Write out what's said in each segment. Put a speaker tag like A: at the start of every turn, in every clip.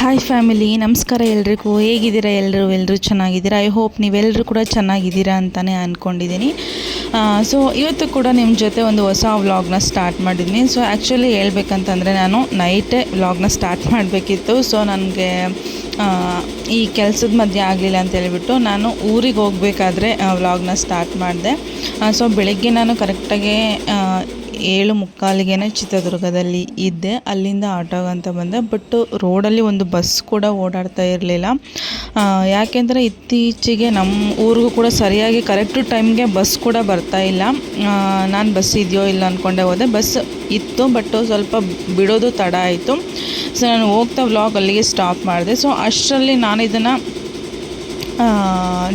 A: Hi family ನಮಸ್ಕಾರ ಎಲ್ರಿಗೂ. ಹೇಗಿದ್ದೀರಾ? ಎಲ್ಲರೂ ಎಲ್ಲರೂ ಚೆನ್ನಾಗಿದ್ದೀರಾ? ಐ ಹೋಪ್ ನೀವೆಲ್ಲರೂ ಕೂಡ ಚೆನ್ನಾಗಿದ್ದೀರಾ ಅಂತಲೇ ಅಂದ್ಕೊಂಡಿದ್ದೀನಿ ಸೊ ಇವತ್ತು ಕೂಡ ನಿಮ್ಮ ಜೊತೆ ಒಂದು ಹೊಸ ವ್ಲಾಗ್ನ ಸ್ಟಾರ್ಟ್ ಮಾಡಿದ್ದೀನಿ ಸೊ ಆ್ಯಕ್ಚುಲಿ ಹೇಳ್ಬೇಕಂತಂದರೆ ನಾನು ನೈಟೇ ವ್ಲಾಗ್ನ ಸ್ಟಾರ್ಟ್ ಮಾಡಬೇಕಿತ್ತು. ಸೊ ನನಗೆ ಈ ಕೆಲಸದ ಮಧ್ಯೆ ಆಗಲಿಲ್ಲ ಅಂತ ಹೇಳಿಬಿಟ್ಟು ನಾನು ಊರಿಗೆ ಹೋಗಬೇಕಾದ್ರೆ ವ್ಲಾಗ್ನ ಸ್ಟಾರ್ಟ್ ಮಾಡಿದೆ. ಸೊ ಬೆಳಗ್ಗೆ ನಾನು ಕರೆಕ್ಟಾಗಿ ಏಳು ಮುಕ್ಕಾಲಿಗೆ ಚಿತ್ರದುರ್ಗದಲ್ಲಿ ಇದ್ದೆ. ಅಲ್ಲಿಂದ ಆಟೋ ಅಂತ ಬಂದೆ. ಬಟ್ ರೋಡಲ್ಲಿ ಒಂದು ಬಸ್ ಕೂಡ ಓಡಾಡ್ತಾ ಇರಲಿಲ್ಲ. ಯಾಕೆಂದರೆ ಇತ್ತೀಚೆಗೆ ನಮ್ಮ ಊರಿಗೂ ಕೂಡ ಸರಿಯಾಗಿ ಕರೆಕ್ಟ್ ಟೈಮ್ಗೆ ಬಸ್ ಕೂಡ ಬರ್ತಾ ಇಲ್ಲ. ನಾನು ಬಸ್ ಇದೆಯೋ ಇಲ್ಲ ಅಂದ್ಕೊಂಡೆ ಹೋದೆ. ಬಸ್ ಇತ್ತು, ಬಟ್ ಸ್ವಲ್ಪ ಬಿಡೋದು ತಡ ಆಯಿತು. ಸೊ ನಾನು ಹೋಗ್ತಾ ವ್ಲಾಗ್ ಅಲ್ಲಿಗೆ ಸ್ಟಾಪ್ ಮಾಡಿದೆ. ಸೊ ಅಷ್ಟರಲ್ಲಿ ನಾನು ಇದನ್ನು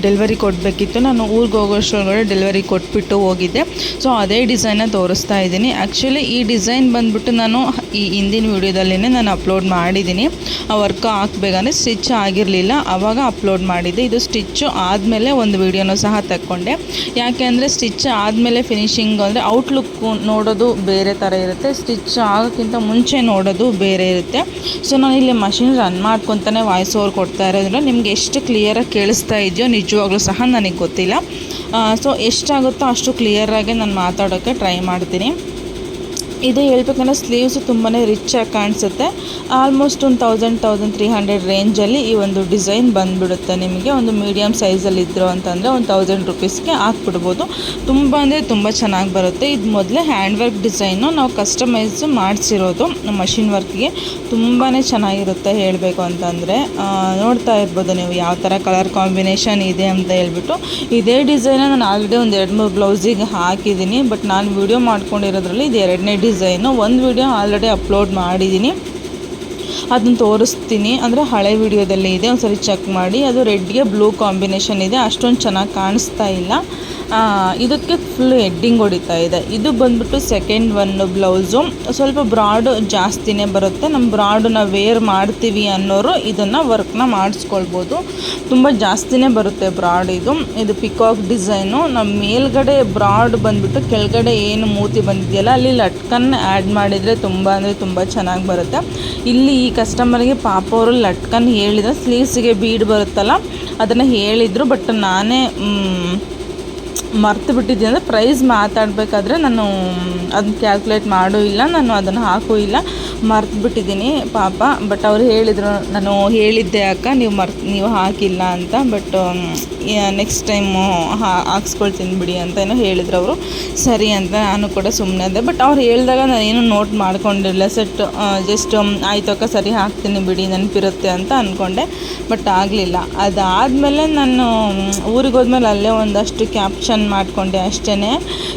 A: ಡೆಲಿವರಿ ಕೊಡಬೇಕಿತ್ತು. ನಾನು ಊರಿಗೆ ಹೋಗೋಷ್ಟೊಳಗಡೆ ಡೆಲಿವರಿ ಕೊಟ್ಬಿಟ್ಟು ಹೋಗಿದ್ದೆ. ಸೊ ಅದೇ ಡಿಸೈನ ತೋರಿಸ್ತಾ ಇದ್ದೀನಿ. ಆ್ಯಕ್ಚುಲಿ ಈ ಡಿಸೈನ್ ಬಂದುಬಿಟ್ಟು ನಾನು ಈ ಹಿಂದಿನ ವೀಡಿಯೋದಲ್ಲೇ ನಾನು ಅಪ್ಲೋಡ್ ಮಾಡಿದ್ದೀನಿ. ಆ ವರ್ಕ್ ಹಾಕ್ಬೇಕಂದ್ರೆ ಸ್ಟಿಚ್ ಆಗಿರಲಿಲ್ಲ. ಆವಾಗ ಅಪ್ಲೋಡ್ ಮಾಡಿದ್ದೆ. ಇದು ಸ್ಟಿಚ್ಚು ಆದಮೇಲೆ ಒಂದು ವೀಡಿಯೋನೂ ಸಹ ತಕ್ಕೊಂಡೆ. ಯಾಕೆ ಅಂದರೆ ಸ್ಟಿಚ್ ಆದಮೇಲೆ ಫಿನಿಶಿಂಗ್ ಅಂದರೆ ಔಟ್ಲುಕ್ ನೋಡೋದು ಬೇರೆ ಥರ ಇರುತ್ತೆ. ಸ್ಟಿಚ್ ಆಗೋಕ್ಕಿಂತ ಮುಂಚೆ ನೋಡೋದು ಬೇರೆ ಇರುತ್ತೆ. ಸೊ ನಾನು ಇಲ್ಲಿ ಮಷಿನ್ ರನ್ ಮಾಡ್ಕೊತಾನೆ ವಾಯ್ಸ್ ಓವರ್ ಕೊಡ್ತಾ ಇರೋದ್ರಿಂದ ನಿಮ್ಗೆ ಎಷ್ಟು ಕ್ಲಿಯರಾಗಿ ಕೇಳಿಸ್ತಾ ಇದೆಯೋ ನಿಜವಾಗ್ಲೂ ಸಹ ನನಗೆ ಗೊತ್ತಿಲ್ಲ. ಸೊ ಎಷ್ಟಾಗುತ್ತೋ ಅಷ್ಟು ಕ್ಲಿಯರಾಗಿ ನಾನು ಮಾತಾಡೋಕ್ಕೆ ಟ್ರೈ ಮಾಡ್ತೀನಿ. ಇದು ಹೇಳ್ಬೇಕಂದ್ರೆ ಸ್ಲೀವ್ಸು ತುಂಬಾ ಆಗಿ ಕಾಣಿಸುತ್ತೆ. ಆಲ್ಮೋಸ್ಟ್ ಒಂದು ತೌಸಂಡ್ ತೌಸಂಡ್ ತ್ರೀ ಹಂಡ್ರೆಡ್ ರೇಂಜಲ್ಲಿ ಈ ಒಂದು ಡಿಸೈನ್ ಬಂದುಬಿಡುತ್ತೆ ನಿಮಗೆ. ಒಂದು ಮೀಡಿಯಮ್ ಸೈಜಲ್ಲಿ ಇದ್ರು ಅಂತಂದರೆ ಒಂದು ತೌಸಂಡ್ ರುಪೀಸ್ಗೆ ಹಾಕ್ಬಿಡ್ಬೋದು. ತುಂಬ ಅಂದರೆ ತುಂಬ ಚೆನ್ನಾಗಿ ಬರುತ್ತೆ. ಇದು ಮೊದಲೇ ಹ್ಯಾಂಡ್ ವರ್ಕ್ ಡಿಸೈನು ನಾವು ಕಸ್ಟಮೈಸ್ ಮಾಡಿಸಿರೋದು ಮಷಿನ್ ವರ್ಕ್ಗೆ ತುಂಬಾ ಚೆನ್ನಾಗಿರುತ್ತೆ ಹೇಳಬೇಕು ಅಂತಂದರೆ. ನೋಡ್ತಾ ಇರ್ಬೋದು ನೀವು ಯಾವ ಥರ ಕಲರ್ ಕಾಂಬಿನೇಷನ್ ಇದೆ ಅಂತ ಹೇಳ್ಬಿಟ್ಟು. ಇದೇ ಡಿಸೈನ ನಾನು ಆಲ್ರೆಡಿ ಒಂದು ಎರಡು ಮೂರು ಬ್ಲೌಸಿಗೆ ಹಾಕಿದ್ದೀನಿ. ಬಟ್ ನಾನು ವೀಡಿಯೋ ಮಾಡ್ಕೊಂಡಿರೋದ್ರಲ್ಲಿ ಇದು ಎರಡನೇ ಡಿಸೈನು ಒಂದು ವಿಡಿಯೋ ಆಲ್ರೆಡಿ ಅಪ್ಲೋಡ್ ಮಾಡಿದ್ದೀನಿ ಅದನ್ನು ತೋರಿಸ್ತೀನಿ. ಅಂದರೆ ಹಳೆ ವಿಡಿಯೋದಲ್ಲಿ ಇದೆ. ಒಂದು ಸರಿ ಚೆಕ್ ಮಾಡಿ. ಅದು ರೆಡ್ಗೆ ಬ್ಲೂ ಕಾಂಬಿನೇಷನ್ ಇದೆ. ಅಷ್ಟೊಂದು ಚೆನ್ನಾಗಿ ಕಾಣಿಸ್ತಾ ಇಲ್ಲ. ಇದಕ್ಕೆ ಫುಲ್ ಹೆಡ್ಡಿಂಗ್ ಹೊಡಿತಾ ಇದೆ. ಇದು ಬಂದ್ಬಿಟ್ಟು ಸೆಕೆಂಡ್ ಒನ್ ಬ್ಲೌಸು ಸ್ವಲ್ಪ ಬ್ರಾಡು ಜಾಸ್ತಿನೇ ಬರುತ್ತೆ. ನಮ್ಮ ಬ್ರಾಡು ನಾವು ವೇರ್ ಮಾಡ್ತೀವಿ ಅನ್ನೋರು ಇದನ್ನು ವರ್ಕ್ನ ಮಾಡಿಸ್ಕೊಳ್ಬೋದು. ತುಂಬ ಜಾಸ್ತಿನೇ ಬರುತ್ತೆ ಬ್ರಾಡ್ ಇದು. ಇದು ಪಿಕಾಕ್ ಡಿಸೈನು ನಮ್ಮ ಮೇಲ್ಗಡೆ ಬ್ರಾಡ್ ಬಂದ್ಬಿಟ್ಟು ಕೆಳಗಡೆ ಏನು ಮೂತಿ ಬಂದಿದೆಯಲ್ಲ, ಅಲ್ಲಿ ಲಟ್ಕನ್ ಆ್ಯಡ್ ಮಾಡಿದರೆ ತುಂಬ ಅಂದರೆ ತುಂಬ ಚೆನ್ನಾಗಿ ಬರುತ್ತೆ. ಇಲ್ಲಿ ಈ ಕಸ್ಟಮರ್ಗೆ ಪಾಪ ಅವರು ಲಟ್ಕನ್ ಹೇಳಿದ ಸ್ಲೀವ್ಸಿಗೆ ಬೀಡ್ ಬರುತ್ತಲ್ಲ, ಅದನ್ನು ಹೇಳಿದರು ಬಟ್ ನಾನೇ ಮರ್ತು ಬಿಟ್ಟಿದ್ದೀನಿ. ಅಂದರೆ ಪ್ರೈಸ್ ಮಾತಾಡಬೇಕಾದ್ರೆ ನಾನು ಅದನ್ನ ಕ್ಯಾಲ್ಕುಲೇಟ್ ಮಾಡೂ ಇಲ್ಲ, ನಾನು ಅದನ್ನು ಹಾಕೂ ಇಲ್ಲ. ಮರ್ತು ಬಿಟ್ಟಿದ್ದೀನಿ ಪಾಪ. ಬಟ್ ಅವ್ರು ಹೇಳಿದರು, ನಾನು ಹೇಳಿದ್ದೆ, ಅಕ್ಕ, ನೀವು ಮರ್ತು, ನೀವು ಹಾಕಿಲ್ಲ ಅಂತ. ಬಟ್ ನೆಕ್ಸ್ಟ್ ಟೈಮು ಹಾಕ್ಸ್ಕೊಳ್ತೀನಿ ಬಿಡಿ ಅಂತ ಏನೋ ಹೇಳಿದ್ರು ಅವರು. ಸರಿ ಅಂತ ನಾನು ಕೂಡ ಸುಮ್ಮನೆ ಅದೇ ಬಟ್ ಅವ್ರು ಹೇಳಿದಾಗ ನಾನು ಏನು ನೋಟ್ ಮಾಡ್ಕೊಂಡಿರಲಿಲ್ಲ. ಸೆಟ್ ಜಸ್ಟ್ ಆಯ್ತು ಅಕ್ಕ, ಸರಿ ಹಾಕ್ತೀನಿ ಬಿಡಿ, ನೆನಪಿರುತ್ತೆ ಅಂತ ಅಂದ್ಕೊಂಡೆ ಬಟ್ ಆಗಲಿಲ್ಲ. ಅದಾದಮೇಲೆ ನಾನು ಊರಿಗೆ ಹೋದ್ಮೇಲೆ ಅಲ್ಲೇ ಒಂದಷ್ಟು ಕ್ಯಾಪ್ಷನ್ ಮಾಡಿಕೊಂಡೆ ಅಷ್ಟೇ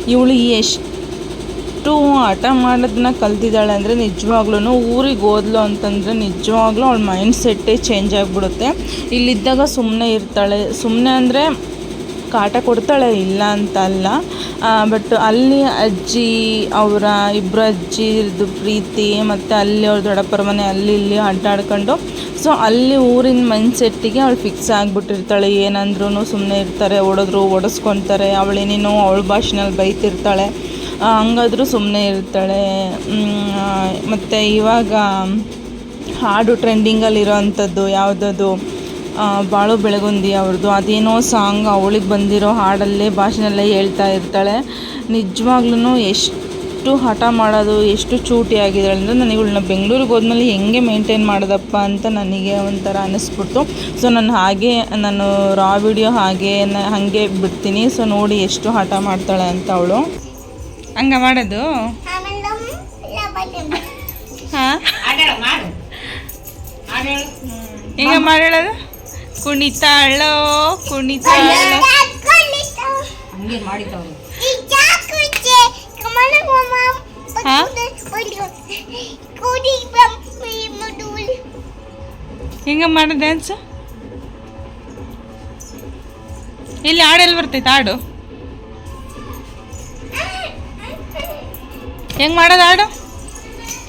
A: ಇವಳು ಎಷ್ಟು ಹಠ ಮಾಡೋದನ್ನ ಕಲ್ತಿದ್ದಾಳೆ ಅಂದರೆ ನಿಜವಾಗ್ಲೂ ಊರಿಗೆ ಹೋದ್ಲು ಅಂತಂದರೆ ನಿಜವಾಗ್ಲೂ ಅವಳ ಮೈಂಡ್ ಸೆಟ್ಟೇ ಚೇಂಜ್ ಆಗಿಬಿಡುತ್ತೆ. ಇಲ್ಲಿದ್ದಾಗ ಸುಮ್ಮನೆ ಇರ್ತಾಳೆ. ಸುಮ್ಮನೆ ಅಂದರೆ ಕಾಟ ಕೊಡ್ತಾಳೆ ಇಲ್ಲ ಅಂತ ಅಲ್ಲ ಬಟ್ ಅಲ್ಲಿ ಅಜ್ಜಿ, ಅವರ ಇಬ್ಬರು ಅಜ್ಜಿದು ಪ್ರೀತಿ, ಮತ್ತು ಅಲ್ಲಿ ಅವ್ರ ದೊಡ್ಡಪ್ಪರ ಮನೆ ಅಲ್ಲಿ ಇಲ್ಲಿ ಅಡ್ಡಾಡ್ಕೊಂಡು ಸೊ ಅಲ್ಲಿ ಊರಿನ ಮೈಂಡ್ ಸೆಟ್ಟಿಗೆ ಅವಳು ಫಿಕ್ಸ್ ಆಗಿಬಿಟ್ಟಿರ್ತಾಳೆ. ಏನಂದ್ರೂ ಸುಮ್ಮನೆ ಇರ್ತಾರೆ, ಓಡಿದ್ರು ಓಡಿಸ್ಕೊತಾರೆ. ಅವಳೇನೇನೋ ಅವಳ ಭಾಷೆನಲ್ಲಿ ಬೈತಿರ್ತಾಳೆ. ಹಂಗಾದ್ರೂ ಸುಮ್ಮನೆ ಇರ್ತಾಳೆ. ಮತ್ತು ಇವಾಗ ಹಾಡು ಟ್ರೆಂಡಿಂಗಲ್ಲಿರೋ ಅಂಥದ್ದು ಯಾವುದದು? ಬಾಳು ಬೆಳಗುಂದಿ ಅವ್ರದ್ದು. ಅದೇನೋ ಸಾಂಗ್ ಅವಳಿಗೆ ಬಂದಿರೋ ಹಾಡಲ್ಲೇ ಭಾಷೆನಲ್ಲೇ ಹೇಳ್ತಾ ಇರ್ತಾಳೆ. ನಿಜವಾಗ್ಲೂ ಎಷ್ಟು ಹಠ ಮಾಡೋದು ಎಷ್ಟು ಚೂಟಿ ಆಗಿದ್ದಾಳೆ ಅಂದರೆ ನಾನು ಇವಳನ್ನ ಬೆಂಗಳೂರಿಗೆ ಹೋದ್ಮೇಲೆ ಹೆಂಗೆ ಮೇಂಟೈನ್ ಮಾಡಿದಪ್ಪ ಅಂತ ನನಗೆ ಒಂಥರ ಅನ್ನಿಸ್ಬಿಡ್ತು ಸೊ ನಾನು ಹಾಗೆ ನಾನು ರಾ ವಿಡಿಯೋ ಹಾಗೆ ಹಾಗೆ ಬಿಡ್ತೀನಿ. ಸೊ ನೋಡಿ ಎಷ್ಟು ಹಠ ಮಾಡ್ತಾಳೆ ಅಂತ ಅವಳು. ಹಂಗ ಮಾಡೋದು? ಹಾಂ? ಈಗ ಮಾಡೋದು ಕುಣಿತಾಳೋ ಕುಣಿತಾಳೋ. ಹೆಂಗ ಮಾಡ ಡ್ಯಾನ್ಸ್ ಇಲ್ಲಿ ಹಾಡೆಲ್ಲಿ ಬರ್ತೈತೆ? ಹಾಡು. ಹೆಂಗ್ ಮಾಡೋದು ಹಾಡು?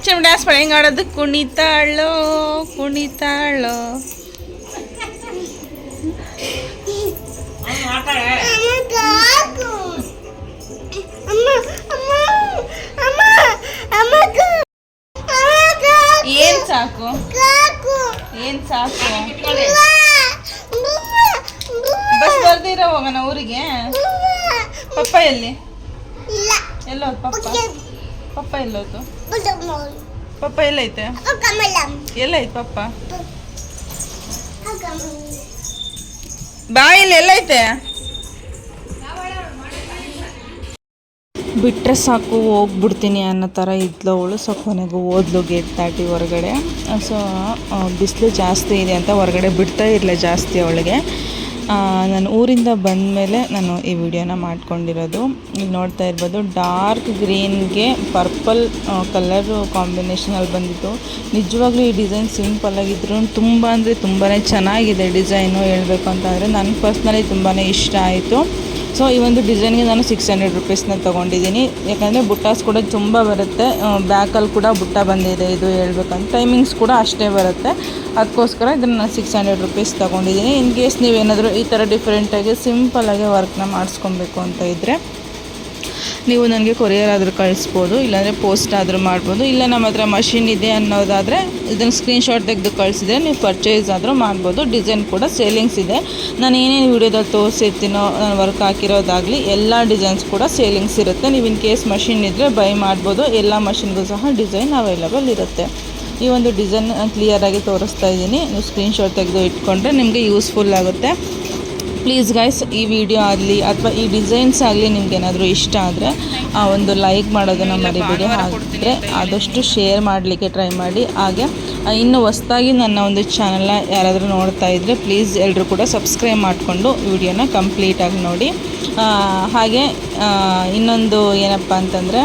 A: ಚಮ್ ಡ್ಯಾನ್ಸ್ ಮಾಡಿ. ಹೆಂಗೆ ಆಡೋದು ಕುಣಿತಾಳೋ ಕುಣಿತಾಳೋ. ಏನು ಸಾಕು? ಏನು ಸಾಕು? ಬಸ್ ಬರ್ದಿರ ಹೋಗೋಣ ಊರಿಗೆ? ಪಪ್ಪ ಎಲ್ಲಿ? ಎಲ್ಲೋದು ಪಪ್ಪ? ಪಪ್ಪ ಎಲ್ಲೋದು? ಪಪ್ಪ ಎಲ್ಲೈತೆ? ಎಲ್ಲೈತೆ ಪಪ್ಪ? ಬಾಯಿಲ್ ಎಲ್ಲೈತೆ ಬಿಟ್ಟರೆ ಸಾಕು, ಹೋಗ್ಬಿಡ್ತೀನಿ ಅನ್ನೋ ಥರ ಇದ್ಲು ಅವಳು. ಸೊ ಕೊನೆಗೂ ಓದ್ಲು ಗೇಟ್ ದಾಟಿ ಹೊರಗಡೆ. ಸೊ ಬಿಸಿಲು ಜಾಸ್ತಿ ಇದೆ ಅಂತ ಹೊರಗಡೆ ಬಿಡ್ತಾ ಇರಲಿಲ್ಲ ಜಾಸ್ತಿ ಅವಳಿಗೆ. ನಾನು ಊರಿಂದ ಬಂದ ಮೇಲೆ ನಾನು ಈ ವಿಡಿಯೋನ ಮಾಡ್ಕೊಂಡಿರೋದು. ಇಲ್ಲಿ ನೋಡ್ತಾ ಇರ್ಬೋದು, ಡಾರ್ಕ್ ಗ್ರೀನ್ಗೆ ಪರ್ಪಲ್ ಕಲರು ಕಾಂಬಿನೇಷನಲ್ಲಿ ಬಂದಿತ್ತು. ನಿಜವಾಗ್ಲೂ ಈ ಡಿಸೈನ್ ಸಿಂಪಲ್ ಆಗಿದ್ರು. ತುಂಬ ಅಂದರೆ ತುಂಬಾ ಚೆನ್ನಾಗಿದೆ ಡಿಸೈನು ಹೇಳಬೇಕು ಅಂತಂದರೆ ನನಗೆ ಪರ್ಸ್ನಲಿ ತುಂಬಾ ಇಷ್ಟ ಆಯಿತು. ಸೊ ಈ ಒಂದು ಡಿಸೈನ್ಗೆ ನಾನು ಸಿಕ್ಸ್ ಹಂಡ್ರೆಡ್ ರುಪೀಸ್ನ ತೊಗೊಂಡಿದ್ದೀನಿ. ಯಾಕಂದರೆ ಬುಟ್ಟಾಸ್ ಕೂಡ ತುಂಬ ಬರುತ್ತೆ. ಬ್ಯಾಕಲ್ಲಿ ಕೂಡ ಬುಟ್ಟ ಬಂದಿದೆ, ಇದು ಹೇಳ್ಬೇಕಂತ. ಟೈಮಿಂಗ್ಸ್ ಕೂಡ ಅಷ್ಟೇ ಬರುತ್ತೆ. ಅದಕ್ಕೋಸ್ಕರ ಇದನ್ನು ನಾನು ಸಿಕ್ಸ್ ಹಂಡ್ರೆಡ್ ರುಪೀಸ್ ತೊಗೊಂಡಿದ್ದೀನಿ. ಇನ್ ಕೇಸ್ ನೀವೇನಾದರೂ ಈ ಥರ ಡಿಫ್ರೆಂಟಾಗಿ ಸಿಂಪಲ್ಲಾಗಿ ವರ್ಕ್ನ ಮಾಡಿಸ್ಕೊಬೇಕು ಅಂತ ಇದ್ದರೆ ನೀವು ನನಗೆ ಕೊರಿಯರ್ ಆದರೂ ಕಳಿಸ್ಬೋದು, ಇಲ್ಲಾಂದರೆ ಪೋಸ್ಟ್ ಆದರೂ ಮಾಡ್ಬೋದು. ಇಲ್ಲ, ನಮ್ಮ ಹತ್ರ ಮಷಿನ್ ಇದೆ ಅನ್ನೋದಾದರೆ ಇದನ್ನು ಸ್ಕ್ರೀನ್ಶಾಟ್ ತೆಗೆದು ಕಳಿಸಿದ್ರೆ ನೀವು ಪರ್ಚೇಸ್ ಆದರೂ ಮಾಡ್ಬೋದು. ಡಿಸೈನ್ ಕೂಡ ಸೇಲಿಂಗ್ಸ್ ಇದೆ. ನಾನು ಏನೇನು ವೀಡಿಯೋದಲ್ಲಿ ತೋರಿಸಿರ್ತೀನೋ, ನಾನು ವರ್ಕ್ ಹಾಕಿರೋದಾಗಲಿ ಎಲ್ಲ ಡಿಸೈನ್ಸ್ ಕೂಡ ಸೇಲಿಂಗ್ಸ್ ಇರುತ್ತೆ. ನೀವು ಇನ್ ಕೇಸ್ ಮಷಿನ್ ಇದ್ದರೆ ಬೈ ಮಾಡ್ಬೋದು. ಎಲ್ಲ ಮಷಿನ್ಗೂ ಸಹ ಡಿಸೈನ್ ಅವೈಲಬಲ್ ಇರುತ್ತೆ. ಈ ಒಂದು ಡಿಸೈನ್ ಕ್ಲಿಯರಾಗಿ ತೋರಿಸ್ತಾ ಇದ್ದೀನಿ. ನೀವು ಸ್ಕ್ರೀನ್ಶಾಟ್ ತೆಗೆದು ಇಟ್ಕೊಂಡ್ರೆ ನಿಮಗೆ ಯೂಸ್ಫುಲ್ ಆಗುತ್ತೆ. ಪ್ಲೀಸ್ ಗೈಸ್ ಈ ವಿಡಿಯೋ ಆಗಲಿ ಅಥವಾ ಈ ಡಿಸೈನ್ಸ್ ಆಗಲಿ ನಿಮ್ಗೇನಾದರೂ ಇಷ್ಟ ಆದರೆ ಆ ಒಂದು ಲೈಕ್ ಮಾಡೋದನ್ನು ಮರಿಬೇಡಿ. ಆದರೆ ಆದಷ್ಟು ಶೇರ್ ಮಾಡಲಿಕ್ಕೆ ಟ್ರೈ ಮಾಡಿ. ಹಾಗೆ ಇನ್ನು ಹೊಸ್ದಾಗಿ ನನ್ನ ಒಂದು ಚಾನಲ್ನ ಯಾರಾದರೂ ನೋಡ್ತಾ ಇದ್ದರೆ ಪ್ಲೀಸ್ ಎಲ್ಲರೂ ಕೂಡ ಸಬ್ಸ್ಕ್ರೈಬ್ ಮಾಡಿಕೊಂಡು ವಿಡಿಯೋನ ಕಂಪ್ಲೀಟಾಗಿ ನೋಡಿ. ಹಾಗೆ ಇನ್ನೊಂದು ಏನಪ್ಪ ಅಂತಂದರೆ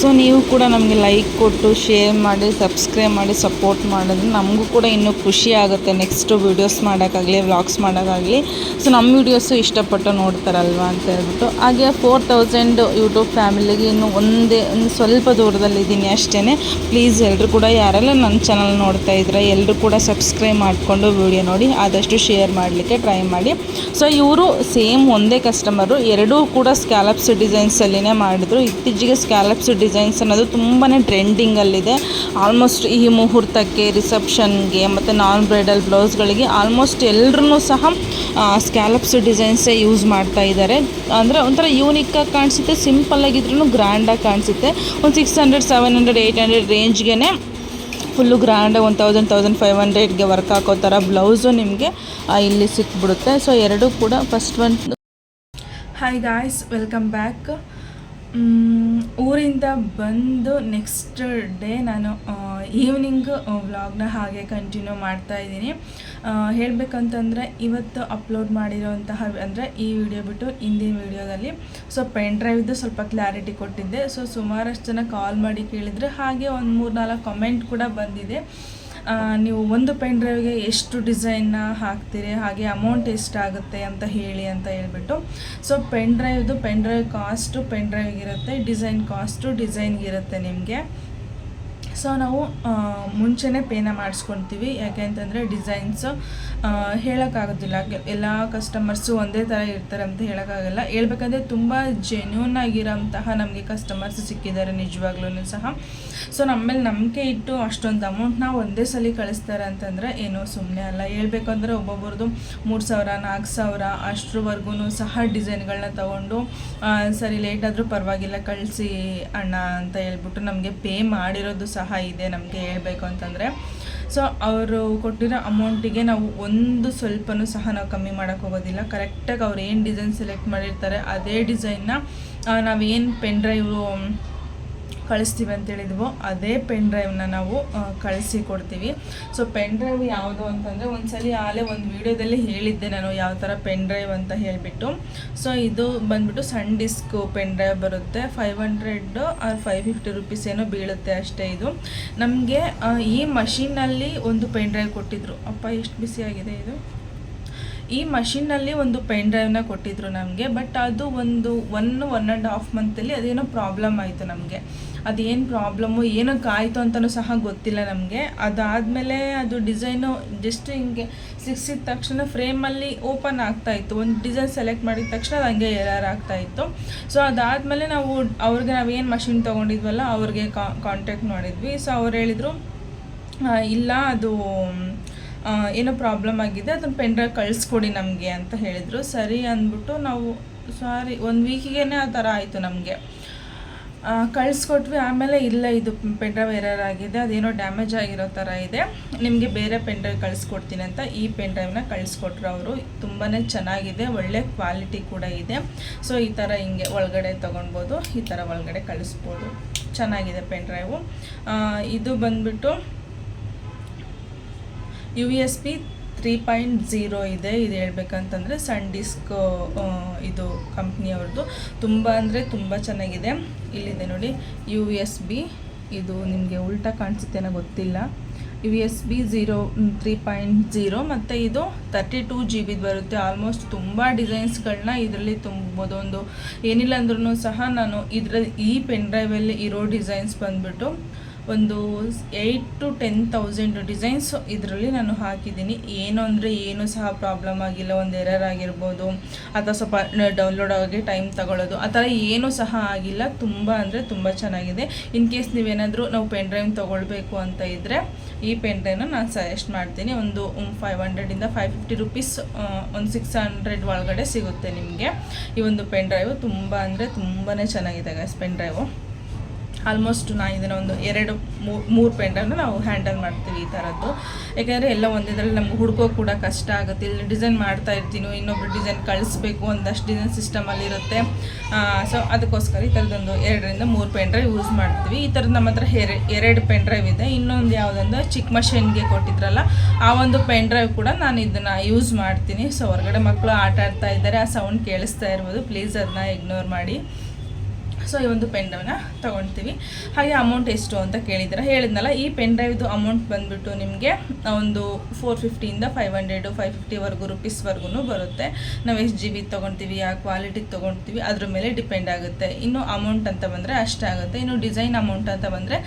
A: ಸೊ ನೀವು ಕೂಡ ನಮಗೆ ಲೈಕ್ ಕೊಟ್ಟು ಶೇರ್ ಮಾಡಿ ಸಬ್ಸ್ಕ್ರೈಬ್ ಮಾಡಿ ಸಪೋರ್ಟ್ ಮಾಡಿದ್ರೆ ನಮಗೂ ಕೂಡ ಇನ್ನೂ ಖುಷಿ ಆಗುತ್ತೆ. ನೆಕ್ಸ್ಟು ವೀಡಿಯೋಸ್ ಮಾಡೋಕ್ಕಾಗಲಿ ವ್ಲಾಗ್ಸ್ ಮಾಡೋಕ್ಕಾಗಲಿ. ಸೊ ನಮ್ಮ ವೀಡಿಯೋಸು ಇಷ್ಟಪಟ್ಟು ನೋಡ್ತಾರಲ್ವ ಅಂತ ಹೇಳ್ಬಿಟ್ಟು. ಹಾಗೆ ಫೋರ್ ತೌಸಂಡ್ ಯೂಟ್ಯೂಬ್ ಫ್ಯಾಮಿಲಿಗೆ ಇನ್ನು ಒಂದೇ ಒಂದು ಸ್ವಲ್ಪ ದೂರದಲ್ಲಿದ್ದೀನಿ ಅಷ್ಟೇ ಪ್ಲೀಸ್ ಎಲ್ಲರೂ ಕೂಡ ಯಾರೆಲ್ಲ ನನ್ನ ಚಾನಲ್ ನೋಡ್ತಾ ಇದ್ರೆ ಎಲ್ಲರೂ ಕೂಡ ಸಬ್ಸ್ಕ್ರೈಬ್ ಮಾಡಿಕೊಂಡು ವೀಡಿಯೋ ನೋಡಿ. ಆದಷ್ಟು ಶೇರ್ ಮಾಡಲಿಕ್ಕೆ ಟ್ರೈ ಮಾಡಿ. ಸೊ ಇವರು ಸೇಮ್ ಒಂದೇ ಕಸ್ಟಮರು ಎರಡೂ ಕೂಡ ಸ್ಕ್ಯಾಲಪ್ಸ್ ಡಿಸೈನ್ಸಲ್ಲಿನೇ ಮಾಡಿದ್ರು. ಇತ್ತೀಚೆಗೆ ಸ್ಕ್ಯಾಲಪ್ಸ್ ಡಿಸೈನ್ಸ್ ಅನ್ನೋದು ತುಂಬಾ ಟ್ರೆಂಡಿಂಗಲ್ಲಿದೆ. ಆಲ್ಮೋಸ್ಟ್ ಈ ಮುಹೂರ್ತಕ್ಕೆ, ರಿಸೆಪ್ಷನ್ಗೆ ಮತ್ತು ನಾನ್ ಬ್ರೈಡಲ್ ಬ್ಲೌಸ್ಗಳಿಗೆ ಆಲ್ಮೋಸ್ಟ್ ಎಲ್ಲರೂ ಸಹ ಸ್ಕ್ಯಾಲಪ್ಸ್ ಡಿಸೈನ್ಸೇ ಯೂಸ್ ಮಾಡ್ತಾ ಇದ್ದಾರೆ. ಅಂದರೆ ಒಂಥರ ಯೂನಿಕ್ಕಾಗಿ ಕಾಣಿಸುತ್ತೆ ಸಿಂಪಲ್ಲಾಗಿದ್ರೂ ಗ್ರ್ಯಾಂಡಾಗಿ ಕಾಣಿಸುತ್ತೆ. ಒಂದು six hundred seven hundred eight hundred ರೇಂಜ್ಗೆ full grand one thousand thousand five ಹಂಡ್ರೆಡ್ಗೆ work ಹಾಕೋ ಥರ ಬ್ಲೌಸು ನಿಮಗೆ ಇಲ್ಲಿ ಸಿಕ್ಬಿಡುತ್ತೆ. ಸೊ ಎರಡೂ ಕೂಡ first one hi guys welcome back ಊರಿಂದ ಬಂದು ನೆಕ್ಸ್ಟ್ ಡೇ ನಾನು ಈವ್ನಿಂಗ್ ವ್ಲಾಗ್ನ ಹಾಗೆ ಕಂಟಿನ್ಯೂ ಮಾಡ್ತಾ ಇದ್ದೀನಿ. ಹೇಳಬೇಕಂತಂದರೆ ಇವತ್ತು ಅಪ್ಲೋಡ್ ಮಾಡಿರೋಂತಹ, ಅಂದರೆ ಈ ವಿಡಿಯೋ ಬಿಟ್ಟು ಹಿಂದಿನ ವಿಡಿಯೋದಲ್ಲಿ ಸೊ ಪೆನ್ ಡ್ರೈವ್ದು ಸ್ವಲ್ಪ ಕ್ಲಾರಿಟಿ ಕೊಟ್ಟಿದ್ದೆ. ಸೊ ಸುಮಾರಷ್ಟು ಜನ ಕಾಲ್ ಮಾಡಿ ಕೇಳಿದರೆ ಹಾಗೆ ಒಂದು ಮೂರು ನಾಲ್ಕು ಕಮೆಂಟ್ ಕೂಡ ಬಂದಿದೆ. ನೀವು ಒಂದು ಪೆನ್ ಡ್ರೈವ್ಗೆ ಎಷ್ಟು ಡಿಸೈನ್ನ ಹಾಕ್ತೀರಿ, ಹಾಗೆ ಅಮೌಂಟ್ ಎಷ್ಟಾಗುತ್ತೆ ಅಂತ ಹೇಳಿ ಅಂತ ಹೇಳ್ಬಿಟ್ಟು. ಸೊ ಪೆನ್ ಡ್ರೈವ್ದು ಪೆನ್ ಡ್ರೈವ್ ಕಾಸ್ಟು ಪೆನ್ ಡ್ರೈವ್ಗಿರುತ್ತೆ ಡಿಸೈನ್ ಕಾಸ್ಟು ಡಿಸೈನ್ಗಿರುತ್ತೆ ನಿಮಗೆ. ಸೊ ನಾವು ಮುಂಚೆನೇ ಪೇನ ಮಾಡಿಸ್ಕೊತೀವಿ. ಯಾಕೆ ಅಂತಂದರೆ ಡಿಸೈನ್ಸ್ ಹೇಳೋಕ್ಕಾಗೋದಿಲ್ಲ. ಎಲ್ಲ ಕಸ್ಟಮರ್ಸು ಒಂದೇ ಥರ ಇರ್ತಾರೆ ಅಂತ ಹೇಳೋಕ್ಕಾಗಲ್ಲ. ಹೇಳ್ಬೇಕಂದ್ರೆ ತುಂಬ ಜೆನ್ಯೂನ್ ಆಗಿರೋಂತಹ ನಮಗೆ ಕಸ್ಟಮರ್ಸ್ ಸಿಕ್ಕಿದ್ದಾರೆ ನಿಜವಾಗ್ಲೂ ಸಹ. ಸೊ ನಮ್ಮ ಮೇಲೆ ನಂಬಿಕೆ ಇಟ್ಟು ಅಷ್ಟೊಂದು ಅಮೌಂಟ್ನ ಒಂದೇ ಸಲ ಕಳಿಸ್ತಾರೆ ಅಂತಂದರೆ ಏನೋ ಸುಮ್ಮನೆ ಅಲ್ಲ. ಹೇಳ್ಬೇಕಂದ್ರೆ ಅಂದರೆ ಒಬ್ಬೊಬ್ರದ್ದು ಮೂರು ಸಾವಿರ, ನಾಲ್ಕು ಸಾವಿರ ಅಷ್ಟರವರೆಗೂ ಸಹ ಡಿಸೈನ್ಗಳನ್ನ ತಗೊಂಡು ಸರಿ ಲೇಟ್ ಆದರೂ ಪರವಾಗಿಲ್ಲ ಕಳಿಸಿ ಅಣ್ಣ ಅಂತ ಹೇಳ್ಬಿಟ್ಟು ನಮಗೆ ಪೇ ಮಾಡಿರೋದು ಸಹ ಇದೆ ನಮಗೆ ಹೇಳಬೇಕು ಅಂತಂದರೆ. ಸೊ ಅವರು ಕೊಟ್ಟಿರೋ ಅಮೌಂಟಿಗೆ ನಾವು ಒಂದು ಸ್ವಲ್ಪನೂ ಸಹ ನಾವು ಕಮ್ಮಿ ಮಾಡೋಕ್ಕೆ ಹೋಗೋದಿಲ್ಲ. ಕರೆಕ್ಟಾಗಿ ಅವ್ರು ಏನು ಡಿಸೈನ್ ಸೆಲೆಕ್ಟ್ ಮಾಡಿರ್ತಾರೆ, ಅದೇ ಡಿಸೈನ್ನ ನಾವೇನು ಪೆನ್ ಡ್ರೈವ್ ಕಳಿಸ್ತೀವಿ ಅಂತ ಹೇಳಿದ್ವೋ ಅದೇ ಪೆನ್ ಡ್ರೈವ್ನ ನಾವು ಕಳಿಸಿ ಕೊಡ್ತೀವಿ. ಸೊ ಪೆನ್ ಡ್ರೈವ್ ಯಾವುದು ಅಂತಂದರೆ ಒಂದ್ಸಲಿ ಆಲೇ ಒಂದು ವಿಡಿಯೋದಲ್ಲಿ ಹೇಳಿದ್ದೆ ನಾನು ಯಾವ ಥರ ಪೆನ್ ಡ್ರೈವ್ ಅಂತ ಹೇಳಿಬಿಟ್ಟು. ಸೊ ಇದು ಬಂದ್ಬಿಟ್ಟು ಸಣ್ಣ ಡಿಸ್ಕ್ ಪೆನ್ ಡ್ರೈವ್ ಬರುತ್ತೆ. Five hundred or five fifty rupees ಏನೋ ಬೀಳುತ್ತೆ ಅಷ್ಟೇ ಇದು. ನಮಗೆ ಈ ಮಷಿನ್ನಲ್ಲಿ ಒಂದು ಪೆನ್ ಡ್ರೈವ್ ಕೊಟ್ಟಿದ್ರು. ಅಪ್ಪ, ಎಷ್ಟು ಬಿಸಿಯಾಗಿದೆ ಇದು? ಈ ಮಷಿನ್ನಲ್ಲಿ ಒಂದು ಪೆನ್ ಡ್ರೈವ್ನ ಕೊಟ್ಟಿದ್ರು ನಮಗೆ ಬಟ್ ಅದು ಒಂದು ಒನ್ ಒನ್ ಆ್ಯಂಡ್ ಹಾಫ್ ಮಂತಲ್ಲಿ ಅದೇನೋ ಪ್ರಾಬ್ಲಮ್ ಆಯಿತು ನಮಗೆ. ಅದೇನು ಪ್ರಾಬ್ಲಮ್ಮು ಏನಕ್ಕೆ ಆಯಿತು ಅಂತಲೂ ಸಹ ಗೊತ್ತಿಲ್ಲ ನಮಗೆ. ಅದಾದಮೇಲೆ ಅದು ಡಿಸೈನು ಜಸ್ಟ್ ಹಿಂಗೆ ಸಿಕ್ಸಿದ ತಕ್ಷಣ ಫ್ರೇಮಲ್ಲಿ ಓಪನ್ ಆಗ್ತಾ ಇತ್ತು. ಒಂದು ಡಿಸೈನ್ ಸೆಲೆಕ್ಟ್ ಮಾಡಿದ ತಕ್ಷಣ ಅದು ಹಂಗೆ ಎರರ್ ಆಗ್ತಾ ಇತ್ತು. ಸೊ ಅದಾದಮೇಲೆ ನಾವು ಅವ್ರಿಗೆ ನಾವೇನು ಮಷಿನ್ ತೊಗೊಂಡಿದ್ವಲ್ಲ, ಅವ್ರಿಗೆ ಕಾಂಟ್ಯಾಕ್ಟ್ ಮಾಡಿದ್ವಿ. ಸೊ ಅವ್ರು ಹೇಳಿದರು ಇಲ್ಲ, ಅದು ಏನೋ ಪ್ರಾಬ್ಲಮ್ ಆಗಿದೆ ಅದನ್ನು ಪೆನ್ ಡ್ರೈವ್ ಕಳಿಸ್ಕೊಡಿ ನಮಗೆ ಅಂತ ಹೇಳಿದರು. ಸರಿ ಅಂದ್ಬಿಟ್ಟು ನಾವು, ಸಾರಿ, ಒಂದು ವೀಕಿಗೆ ಆ ಥರ ಆಯಿತು ನಮಗೆ. ಕಳಿಸ್ಕೊಟ್ವಿ. ಆಮೇಲೆ ಇಲ್ಲ ಇದು ಪೆನ್ ಡ್ರೈವ್ ಎರರ್ ಆಗಿದೆ. ಅದೇನೋ ಡ್ಯಾಮೇಜ್ ಆಗಿರೋ ಥರ ಇದೆ. ನಿಮಗೆ ಬೇರೆ ಪೆನ್ ಡ್ರೈವ್ ಕಳಿಸ್ಕೊಡ್ತೀನಿ ಅಂತ ಈ ಪೆನ್ ಡ್ರೈವ್ನ ಕಳಿಸ್ಕೊಟ್ರು ಅವರು. ತುಂಬಾ ಚೆನ್ನಾಗಿದೆ. ಒಳ್ಳೆ ಕ್ವಾಲಿಟಿ ಕೂಡ ಇದೆ. ಸೊ, ಈ ಥರ ಹಿಂಗೆ ಒಳಗಡೆ ತೊಗೊಳ್ಬೋದು ಈ ಥರ ಒಳಗಡೆ ಕಳಿಸ್ಬೋದು. ಚೆನ್ನಾಗಿದೆ ಪೆನ್ ಡ್ರೈವು ಇದು ಬಂದ್ಬಿಟ್ಟು U S B three point zero ಇದೆ. ಇದು ಹೇಳ್ಬೇಕಂತಂದರೆ ಸನ್ ಡಿಸ್ಕ್ ಇದು ಕಂಪ್ನಿಯವ್ರದ್ದು ತುಂಬ ಅಂದರೆ ತುಂಬ ಚೆನ್ನಾಗಿದೆ. ಇಲ್ಲಿದೆ ನೋಡಿ ಯು ಎಸ್ ಬಿ ಇದು ನಿಮಗೆ ಉಲ್ಟಾ ಕಾಣಿಸುತ್ತೇನೋ ಗೊತ್ತಿಲ್ಲ. U S B zero three point zero ಮತ್ತು ಇದು ತರ್ಟಿ ಟೂ ಜಿ ಬಿದು ಬರುತ್ತೆ. ಆಲ್ಮೋಸ್ಟ್ ತುಂಬ ಡಿಸೈನ್ಸ್ಗಳನ್ನ ಇದರಲ್ಲಿ ತುಂಬೋದು ಒಂದು ಏನಿಲ್ಲ ಅಂದ್ರೂ ಸಹ ನಾನು ಇದರಲ್ಲಿ ಈ ಪೆನ್ ಡ್ರೈವಲ್ಲಿ ಇರೋ ಡಿಸೈನ್ಸ್ ಬಂದ್ಬಿಟ್ಟು ಒಂದು eight to ten thousand designs ಇದರಲ್ಲಿ ನಾನು ಹಾಕಿದ್ದೀನಿ. ಏನು ಅಂದರೆ ಏನು ಸಹ ಪ್ರಾಬ್ಲಮ್ ಆಗಿಲ್ಲ, ಒಂದು ಎರರ್ ಆಗಿರ್ಬೋದು. ಅಥವಾ ಸ್ವಲ್ಪ ಡೌನ್ಲೋಡ್ ಆಗೋಕ್ಕೆ ಟೈಮ್ ತಗೊಳ್ಳೋದು. ಆ ಥರ ಏನೂ ಸಹ ಆಗಿಲ್ಲ. ತುಂಬ ಅಂದರೆ ತುಂಬ ಚೆನ್ನಾಗಿದೆ. ಇನ್ ಕೇಸ್ ನೀವೇನಾದರೂ ನಾವು ಪೆನ್ ಡ್ರೈವ್ ತೊಗೊಳ್ಬೇಕು ಅಂತ ಇದ್ದರೆ ಈ ಪೆನ್ ಡ್ರೈವ್ನ ನಾನು ಸಜೆಸ್ಟ್ ಮಾಡ್ತೀನಿ. ಒಂದು ಫೈವ್ ಹಂಡ್ರೆಡಿಂದ ಫೈವ್ ಫಿಫ್ಟಿ ರುಪೀಸ್ ಒಂದು ಸಿಕ್ಸ್ ಹಂಡ್ರೆಡ್ ಒಳಗಡೆ ಸಿಗುತ್ತೆ ನಿಮಗೆ. ಈ ಒಂದು ಪೆನ್ ಡ್ರೈವ್ ತುಂಬ ಅಂದರೆ ತುಂಬಾ ಚೆನ್ನಾಗಿದೆ ಗೈಸ್ ಪೆನ್ ಡ್ರೈವು ಆಲ್ಮೋಸ್ಟ್ ನಾನು ಇದನ್ನು ಒಂದು ಎರಡು ಮೂರು ಪೆಂಡನ್ನು ನಾವು ಹ್ಯಾಂಡಲ್ ಮಾಡ್ತೀವಿ ಈ ಥರದ್ದು ಯಾಕೆಂದರೆ ಎಲ್ಲ ಒಂದಿದ್ರಲ್ಲಿ ನಮ್ಗೆ ಹುಡ್ಕೋ ಕೂಡ ಕಷ್ಟ ಆಗುತ್ತೆ. ಇಲ್ಲಿ ಡಿಸೈನ್ ಮಾಡ್ತಾ ಇರ್ತೀನಿ, ಇನ್ನೊಬ್ರು ಡಿಸೈನ್ ಕಳಿಸ್ಬೇಕು ಒಂದಷ್ಟು ಡಿಸೈನ್ ಸಿಸ್ಟಮಲ್ಲಿ ಇರುತ್ತೆ. ಸೊ ಅದಕ್ಕೋಸ್ಕರ ಈ ಥರದೊಂದು ಎರಡರಿಂದ ಮೂರು ಪೆನ್ ಡ್ರೈವ್ ಯೂಸ್ ಮಾಡ್ತೀವಿ. ಈ ಥರದ್ದು ನಮ್ಮ ಹತ್ರ ಎರೆ ಎರಡು ಪೆನ್ ಡ್ರೈವ್ ಇದೆ. ಇನ್ನೊಂದು ಯಾವುದಂದ್ರೆ ಚಿಕ್ಕ ಮಷಿನ್ಗೆ ಕೊಟ್ಟಿದ್ರಲ್ಲ, ಆ ಒಂದು ಪೆನ್ ಡ್ರೈವ್ ಕೂಡ ನಾನು ಇದನ್ನು ಯೂಸ್ ಮಾಡ್ತೀನಿ. ಸೊ ಹೊರಗಡೆ ಮಕ್ಕಳು ಆಟ ಆಡ್ತಾ ಇದ್ದಾರೆ, ಆ ಸೌಂಡ್ ಕೇಳಿಸ್ತಾ ಇರ್ಬೋದು. ಪ್ಲೀಸ್ ಅದನ್ನ ಇಗ್ನೋರ್ ಮಾಡಿ. ಸೊ ಈ ಒಂದು ಪೆನ್ ಡ್ರೈವ್ನ ತೊಗೊಳ್ತೀವಿ ಹಾಗೆ ಅಮೌಂಟ್ ಎಷ್ಟು ಅಂತ ಕೇಳಿದ್ರೆ ಹೇಳಿದ್ನಲ್ಲ, ಈ ಪೆನ್ ಡ್ರೈವ್ದು ಅಮೌಂಟ್ ಬಂದುಬಿಟ್ಟು ನಿಮಗೆ ಒಂದು ಫೋರ್ ಫಿಫ್ಟಿಯಿಂದ ಫೈವ್ ಹಂಡ್ರೆಡು ಫೈವ್ ಫಿಫ್ಟಿವರೆಗೂ ರುಪೀಸ್ವರೆಗೂ ಬರುತ್ತೆ. ನಾವು ಎಷ್ಟು ಜಿ ಬಿ ತೊಗೊಳ್ತೀವಿ ಯಾವ ಕ್ವಾಲಿಟಿಗೆ ತೊಗೊಳ್ತೀವಿ ಅದ್ರ ಮೇಲೆ ಡಿಪೆಂಡ್ ಆಗುತ್ತೆ. ಇನ್ನು ಅಮೌಂಟ್ ಅಂತ ಬಂದರೆ ಅಷ್ಟಾಗುತ್ತೆ ಇನ್ನು ಡಿಸೈನ್ ಅಮೌಂಟ್ ಅಂತ ಬಂದರೆ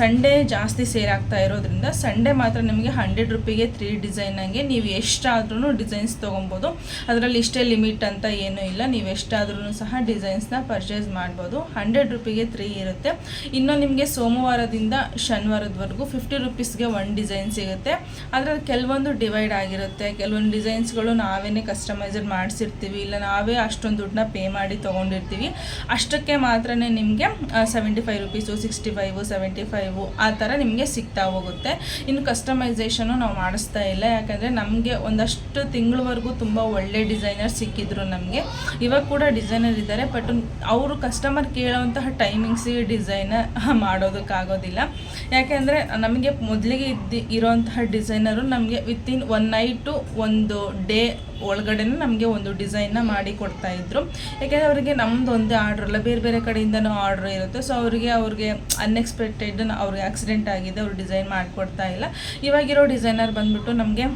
A: ಸಂಡೇ ಜಾಸ್ತಿ ಸೇರ್ ಆಗ್ತಾ ಇರೋದ್ರಿಂದ ಸಂಡೇ ಮಾತ್ರ ನಿಮಗೆ ಹಂಡ್ರೆಡ್ ರುಪಿಗೆ ತ್ರೀ ಡಿಸೈನಾಗೆ ನೀವು ಎಷ್ಟಾದ್ರೂ ಡಿಸೈನ್ಸ್ ತೊಗೊಬೋದು. ಅದರಲ್ಲಿ ಇಷ್ಟೇ ಲಿಮಿಟ್ ಅಂತ ಏನೂ ಇಲ್ಲ. ನೀವು ಎಷ್ಟಾದ್ರೂ ಸಹ ಡಿಸೈನ್ಸ್ನ ಪರ್ಚೇಸ್ ಮಾಡ್ಬೋದು. ಹಂಡ್ರೆಡ್ ರುಪಿಗೆ ತ್ರೀ ಇರುತ್ತೆ. ಇನ್ನು ನಿಮಗೆ ಸೋಮವಾರದಿಂದ ಶನಿವಾರದವರೆಗೂ ಫಿಫ್ಟಿ ರುಪೀಸ್ಗೆ ಒನ್ ಡಿಸೈನ್ ಸಿಗುತ್ತೆ. ಅದರಲ್ಲಿ ಕೆಲವೊಂದು ಡಿವೈಡ್ ಆಗಿರುತ್ತೆ. ಕೆಲವೊಂದು ಡಿಸೈನ್ಸ್ಗಳು ನಾವೇ ಕಸ್ಟಮೈಸರ್ ಮಾಡಿಸಿರ್ತೀವಿ, ಇಲ್ಲ ನಾವೇ ಅಷ್ಟೊಂದು ದುಡ್ಡನ್ನ ಪೇ ಮಾಡಿ ತೊಗೊಂಡಿರ್ತೀವಿ. ಅಷ್ಟಕ್ಕೆ ಮಾತ್ರ ನಿಮಗೆ seventy five rupees sixty five seventy five ಆ ಥರ ನಿಮಗೆ ಸಿಗ್ತಾ ಹೋಗುತ್ತೆ. ಇನ್ನು ಕಸ್ಟಮೈಸೇಷನು ನಾವು ಮಾಡಿಸ್ತಾ ಇಲ್ಲ. ಯಾಕಂದರೆ ನಮಗೆ ಒಂದಷ್ಟು ತಿಂಗಳವರೆಗೂ ತುಂಬ ಒಳ್ಳೆ ಡಿಸೈನರ್ ಸಿಕ್ಕಿದ್ರು ನಮಗೆ. ಇವಾಗ ಕೂಡ ಡಿಸೈನರ್ ಇದ್ದಾರೆ ಬಟ್ ಅವರು ಕಸ್ಟಮರ್ ಕೇಳೋವಂತಹ ಟೈಮಿಂಗ್ಸಿಗೆ ಡಿಸೈನ್ ಮಾಡೋದಕ್ಕಾಗೋದಿಲ್ಲ. ಯಾಕೆಂದರೆ ನಮಗೆ ಮೊದಲಿಗೆ ಇದ್ದಿ ಇರೋಂತಹ ಡಿಸೈನರು ನಮಗೆ ವಿತಿನ್ ಒನ್ ನೈಟು ಒಂದು ಡೇ ಒಳಗಡೆನೇ ನಮಗೆ ಒಂದು ಡಿಸೈನ್ನ ಮಾಡಿ ಕೊಡ್ತಾ ಇದ್ರು. ಯಾಕೆಂದರೆ ಅವರಿಗೆ ನಮ್ಮದು ಒಂದೇ ಆರ್ಡ್ರ್ ಅಲ್ಲ, ಬೇರೆ ಬೇರೆ ಕಡೆಯಿಂದನೂ ಆರ್ಡ್ರ್ ಇರುತ್ತೆ. ಸೊ ಅವರಿಗೆ, ಅವ್ರಿಗೆ ಅನ್ಎಕ್ಸ್ಪೆಕ್ಟೆಡ್ ಅವ್ರಿಗೆ ಆಕ್ಸಿಡೆಂಟ್ ಆಗಿದೆ, ಅವ್ರು ಡಿಸೈನ್ ಮಾಡಿಕೊಡ್ತಾ ಇಲ್ಲ. ಇವಾಗಿರೋ ಡಿಸೈನರ್ ಬಂದುಬಿಟ್ಟು ನಮಗೆ